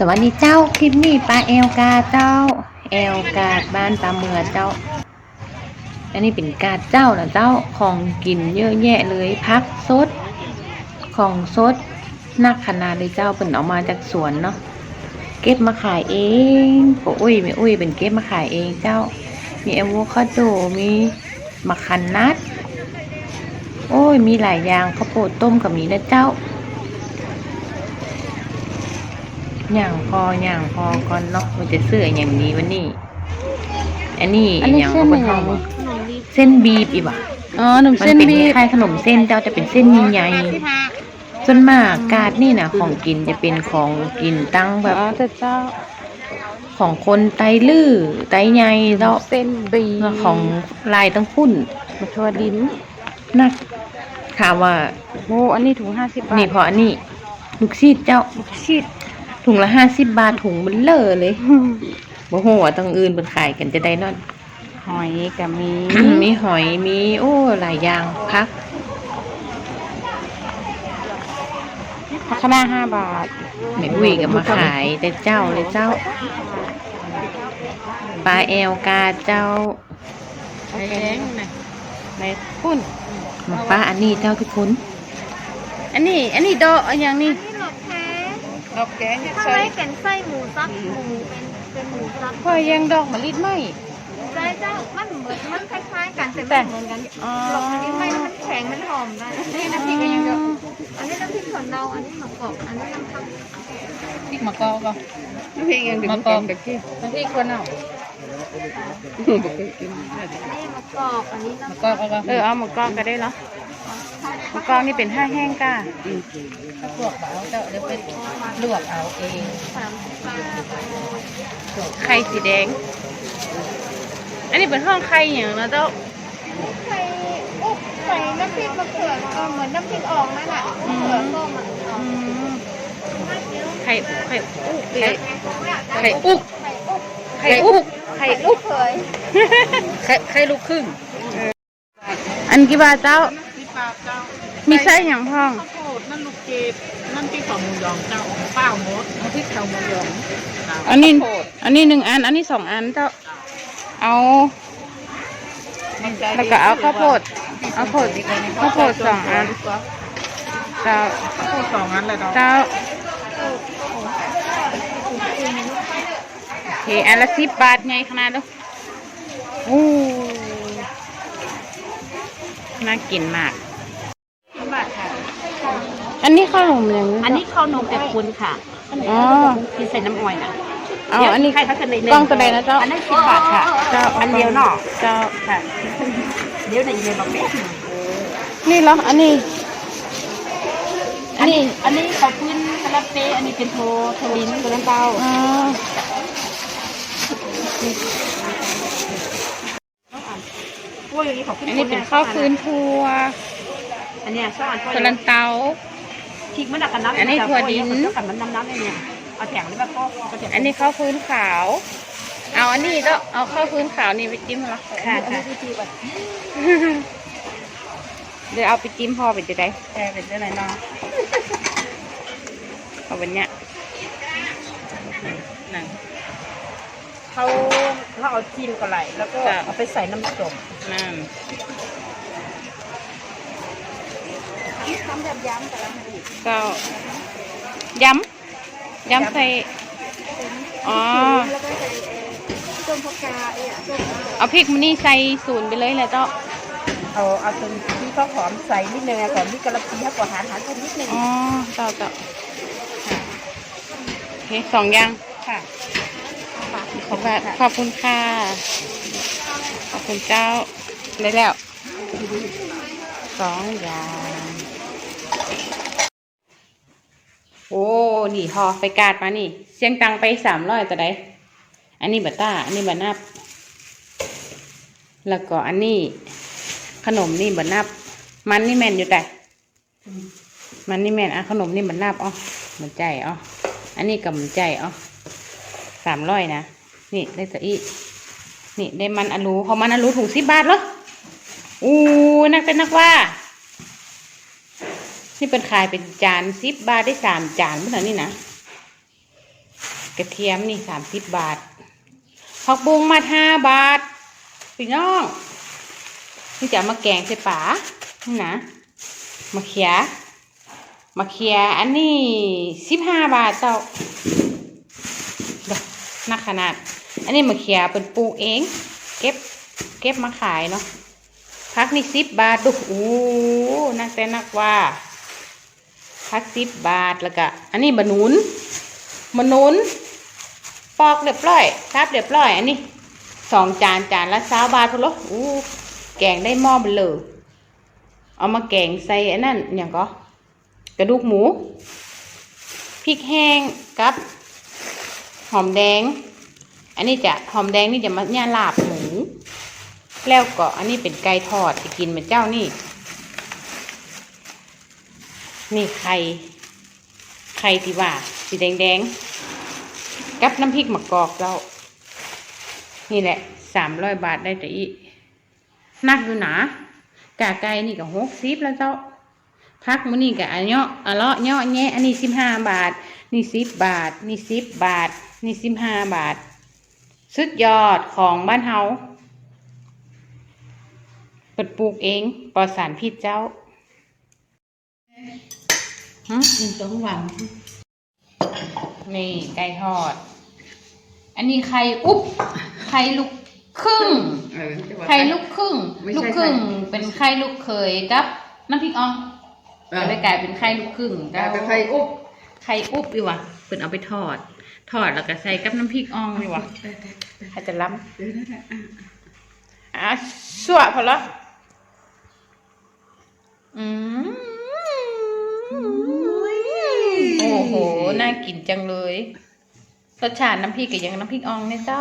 สวัสดีเจ้าคลิปนี้ปลาแอลกาเจ้าแอลกาบ้านปลาเมือเจ้า อันนี้เป็นกาเจ้านะเจ้าของกินเยอะแยะเลยพักสด ของสดนักขนาดเลยเจ้าเป็นเอามาจากสวนเนาะเก็บมาขายเองปอุ้ยไม่อุ้ยเป็นเก็บมาขายเองเจ้า มีอะโวคาโดมีมะขันนัด โอ้ยมีหลายอย่างข้าวโพดต้มกับมีนะเจ้า อย่างพออย่างพอก่อนเนาะมันจะเสื้ออย่างนี้วันนี้ อันนี้อันนี้อย่างเส้นบนอะไรห้องนี่เส้นบีบอีกว่ะอ๋อหนุ่มมันเส้นเป็นบีบคล้ายๆขนมเส้นเจ้าจะเป็นเส้นใหญ่ๆส่วนมากกาดนี่นะของกินจะเป็นของกินตั้งแบอ๋อบแต่เจ้าของคนไตลื้อไตใหญ่เจ้าเส้นบีของลายตั้งพุ่นมาทัวดินนักถามว่าโอ้อันนี้ถุงห้าสิบบาทนี่พออันนี้ลูกซีดเจ้าชีด ถุงละห้าสิบบาทถุงมันเลอะเลยบ่โหว่าตั้งอื่นเป็นขายกันจะได้เนอนหอยกับมี มีหอยมีโอ้หลายอย่างพักผักคะน้าห้าบาทแม่อุ้ยกับมาขายแต่เจ้าเลยเจ้าปลาแอลกาเจ้าไอ้แดงนะในพุ่นมาปลาอันนี้เจ้าทุกคน อันนี้ อันนี้ดอกอันอย่างนี้นี่หรอกแท้ ดอกแกงถ้าไม่เป็นไส้หมูซับหมูเป็นเป็นหมูซับพอยังดอกมะลิไหมไส้เจ้ามันเหมือนมันคล้ายๆกันแต่แต่ไม่เหมือนกันอ๋อหลอกอันนี้ไม่มันแข็งมันหอมได้นี่น้ำพริกก็ยังเยอะอันนี้น้ำพริกถั่วเน่าอันนี้หมักกรอบอันนี้น้ำตาลพริกมะกอกก็เพลงยังดึงมะกอกกับที่น้ำพริกคนเอาอันนี้หมักกรอบอันนี้น้ำมะกอกก็เออเอามะกอกก็ได้เหรอ มะกอกนี่เป็นห้าแห้งก้าถ้าลวกเอาเจ้าเดี๋ยวไปลวกเอาเองสามสิบบาทไข่สีแดง อันนี้เป็นห้องไข่อย่างนะเจ้าไข่อุ๊บใส่น้ำพริกมะเขือเออเหมือนน้ำพริกอ่องนั่นแหละมะเขือส้มอะอืมไข่ไข่อุกไข่ไข่อุกไข่อุ๊บไข่อุกไข่อุกเคยไข่ไข่ลูกครึ่งอันกี่ บาทเจ้ามีไส้อย่างพ่องโคตรนั่นลูกเกดนั่นที่ของหมูยองเจ้าเป้าหมดน้ำพริกข้าวหมูยองอันนี้อันนี้หนึ่งอัน อันนี้สองอันเจ้าเอา แล้วก็เอาข้าวโพด เอาโพดข้าวโพดสองอัน เจ้า ข้าวโพดสองอันเลยเนาะเจ้า โอเค อันละสิบบาทไงขนาดลูกโอ้ น่ากินมากบาทค่ะ อันนี้ข้าวหนมอย่างอันนี้ข้าวนมแต่คุณค่ะอ๋อที่ใส่น้ำอ้อยนะเอาอันนี้ใครเขาจะในกล้องตัวใดนะเจ้า อันนั้นสิบบาทค่ะเจ้าอันเดียวเนาะเจ้าค่ะเดี๋ยวในเย็นมาเป็นนี่เหรออันนี้ อันนี้ อันนี้เขาพื้นคาราเต้อันนี้เป็นโทโทลินตัวน้ำเต้าอ๋อพวกอย่างนี้เขาขึ้นอันนี้เป็นข้าวฟื้นทัวอันเนี้ยช่ออันสลันเตา พริกมันดักกันน้ำอันนี้ถั่วดินเจ้ากันมันน้ำน้ำเนี่ยเอาแถงหรือแบบก็ก็จะอันนี้ข้าวฟื้นขาว เอาอันนี้แล้วเอาข้าวฟื้นขาวนี่ไปจิ้มเหรอค่ะค่ะเดี๋ยวเอาไปจิ้มพอเป็นจะได้แค่เป็นอะไรเนาะเอาเป็นเนี้ยนั่น เขาเขาเอาจิ้มกับไหลแล้วก็จ้ะ เอาไปใส่น้ำส้มนั่น ทำแบบย้ำแต่ละมันอีกก็ย้ำย้ำใส่ อ๋อ แล้วก็ใส่ส้มผักกาดเนี่ยส้มเอาพริกมันนี่ใส่ศูนย์ไปเลยแหละเจ้า เอาเอาตรงที่เขาหอมใส่นิดนึงอะก่อนที่กระเทียมกว่าหารหารคนนิดนึงอ๋อเจ้าเจ้าค่ะโอเคสองอย่างค่ะขอบคุณขอบคุณค่ะ ขอบคุณเจ้าได้แล้วสองอย่าง โอ้ นี่พอไปกาดมานี่ เสียงตังไปสามร้อยแต่ใดอันนี้บัตต้า อันนี้บัตนับ แล้วก็อันนี้ขนมนี่บัตนับ มันนี่แม่นอยู่แต่ มันนี่แม่นอะขนมนี่บัตนับอ๋อเหมือนใจอ๋ออันนี้กับเหมือนใจอ๋อสามร้อยนะ นี่ได้สะอีนี่ได้มันอลูพอมันอลูถุงสิบบาทเหรออู้นักเป็นนักว่า นี่เป็นขายเป็นจานสิบบาทได้สามจานเมื่อไหร่นี่นะกระเทียมนี่สามสิบบาทผักบุ้งมาห้าบาทพี่น้องนี่จะมาแกงใส่ป่านี่นะมะเขียมะเขียอันนี้สิบห้าบาทเจ้าดอกนักขนาด อันนี้มะเขียเป็นปลูกเอง เก็บ เก็บมาขายเนาะพักนี่สิบบาทดูโอ้นักแต่นักว่า พักสิบบาทแล้วก็อันนี้บะนุนบะนุนปอกเรียบร้อยครับเรียบร้อย อันนี้สองจานจานละสาบาทพุ่นเหรออู้แกงได้หม้อเบลอเอามาแกงใส่อันนั้นอย่างก็กระดูกหมูพริกแห้งกับ หอมแดง อันนี้จะหอมแดงนี่จะมาเนี่ยลาบหมู แล้วก็อันนี้เป็นไก่ทอดจะกินเหมือนเจ้านี่ นี่ไข่ไข่ที่ว่าสีแดงแดงกับน้ำพริกมะกอกเรา นี่แหละสามร้อยบาทได้แต่อีนักอยู่หนากาไก่นี่ก็หกสิบแล้วเจ้าพักมื้อนี้ก็อันเนาะอันเลาะเนาะแงะอันนี้สิบห้าบาท นี่สิบบาท นี่สิบบาท นี่สิบห้าบาท สุดยอดของบ้านเฮาเปิดปลูกเองปลอดสารพิษเจ้า หึหนึ่งสองวันนี่ไก่ทอด อันนี้ไข่อุ๊บไข่ลูกครึ่งเออแต่ว่าไข่ลูกครึ่งไม่ลูใช่กครึ่งไข่เป็นไข่ลูกเขยกับ น้ำพริกอ่องเออก็เลยกลายเป็นไข่ลูกครึ่งกลายเป็นไข่อุ๊บไข่อุ๊บดีว่ะเพิ่นเอาไปทอด ทอดแล้วก็ใส่กับน้ำพริกอ่องดีว่ะอาจจะล้ำเดี๋ยวนะอะอะสวะพอละอืม น่ากินจังเลย รสชาติน้ำพริกกับยังน้ำพริกอ่องเนี่ยเจ้า